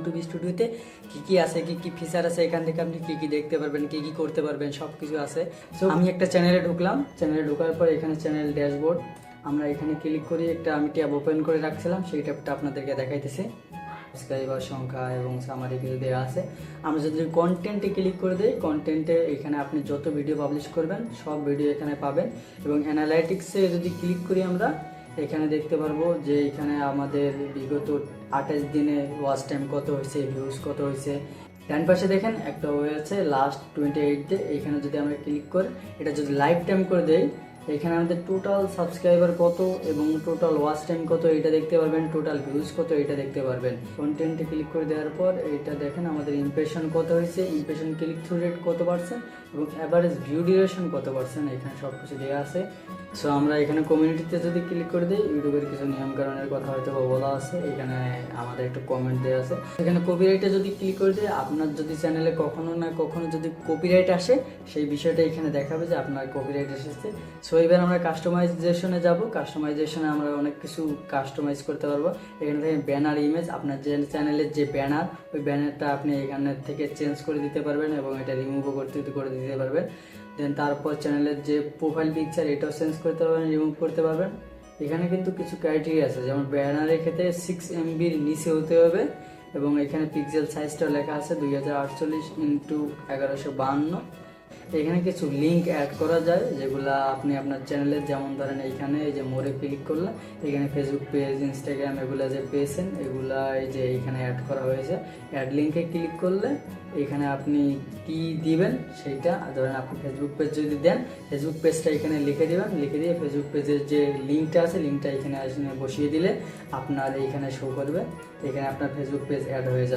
YouTube স্টুডিওতে কি কি আছে কি কি ফিচার আছে এখান থেকে আপনি কি কি দেখতে পারবেন কি কি করতে পারবেন সব কিছু আছে। সো আমি একটা চ্যানেলে ঢুকলাম চ্যানেলে ঢোকার পর এখানে চ্যানেল ড্যাশবোর্ড আমরা এখানে ক্লিক করি একটা আমি ট্যাব ওপেন করে রাখছিলাম সেই ট্যাবটা আপনাদেরকে দেখাইতেছি। সাবস্ক্রাইবার সংখ্যা এবং সামারি কিছু দেওয়া আছে। আমরা যদি কন্টেন্টে ক্লিক করে দিই কন্টেন্টে এখানে আপনি যত ভিডিও পাবলিশ করবেন সব ভিডিও এখানে পাবেন এবং অ্যানালাইটিক্সে যদি ক্লিক করি আমরা এখানে দেখতে পারব যে এখানে আমাদের বিগত আঠাশ দিনে ওয়াচ টাইম কত হয়েছে ভিউজ কত হয়েছে। ডান পাশে দেখেন একটা ওয়ে আছে লাস্ট টোয়েন্টি এইট ডে এখানে যদি আমরা ক্লিক করি, এটা যদি লাইফ টাইম করে দেই এখানে আমাদের টোটাল সাবস্ক্রাইবার কত এবং টোটাল ওয়াচ টাইম কত এটা দেখতে পারবেন টোটাল ভিউজ কত এটা দেখতে পারবেন। কন্টেন্টে ক্লিক করে দেওয়ার পর এটা দেখেন আমাদের ইমপ্রেশন কত হয়েছে ইমপ্রেশন ক্লিক থ্রু রেট কত পার্সেন্ট এবং অ্যাভারেজ ভিউ ডিউরেশন কত পার্সেন্ট এখানে সব কিছু দেওয়া আছে। সো আমরা এখানে কমিউনিটিতে যদি ক্লিক করে দিই ইউটিউবের কিছু নিয়ম নিয়মকানুনের কথা হয়তো বলা আছে, এখানে আমাদের একটা কমেন্ট দেওয়া আছে। এখানে কপিরাইটে যদি ক্লিক করে দিই, আপনার যদি চ্যানেলে কখনো না কখনো যদি কপিরাইট আসে, সেই বিষয়টা এখানে দেখাবে যে আপনার কপিরাইট এসেছে। সো এবার আমরা কাস্টমাইজেশনে যাব। কাস্টমাইজেশনে আমরা অনেক কিছু কাস্টমাইজ করতে পারব। এখানে থেকে ব্যানার ইমেজ আপনার যে চ্যানেলের যে ব্যানার ওই ব্যানারটা আপনি এখানে থেকে চেঞ্জ করে দিতে পারবেন এবং এটা রিমুভও করতে, করে দিতে পারবেন। দেন তারপর চ্যানেলের যে প্রোফাইল পিকচার এটাও চেঞ্জ করতে পারবেন রিমুভ করতে পারবেন। এখানে কিন্তু কিছু ক্রাইটেরিয়া আছে, যেমন ব্যানারের ক্ষেত্রে সিক্স এমবির নিচে হতে হবে এবং এখানে পিক্সেল সাইজটাও লেখা আছে, দুই হাজার আটচল্লিশ ইন্টু এগারোশো বাহান্ন। এখানে কিছু লিঙ্ক অ্যাড করা যায়, যেগুলা আপনি আপনার চ্যানেলে যেমন ধরেন এইখানে এই যে মোড়ে ক্লিক করলে এখানে ফেসবুক পেজ ইনস্টাগ্রাম এগুলা যে পেয়েছেন এগুলা এই যে এখানে অ্যাড করা হয়েছে অ্যাড লিঙ্কে ক্লিক করলে এখানে আপনি কি দিবেন সেইটা ধরেন আপনি ফেসবুক পেজ যদি দেন ফেসবুক পেজটা এখানে লিখে দিবেন, লিখে দিয়ে ফেসবুক পেজের যে লিঙ্কটা আছে লিঙ্কটা এখানে বসিয়ে দিলে আপনার এইখানে শো করবে, এখানে আপনার ফেসবুক পেজ অ্যাড হয়ে যাবে।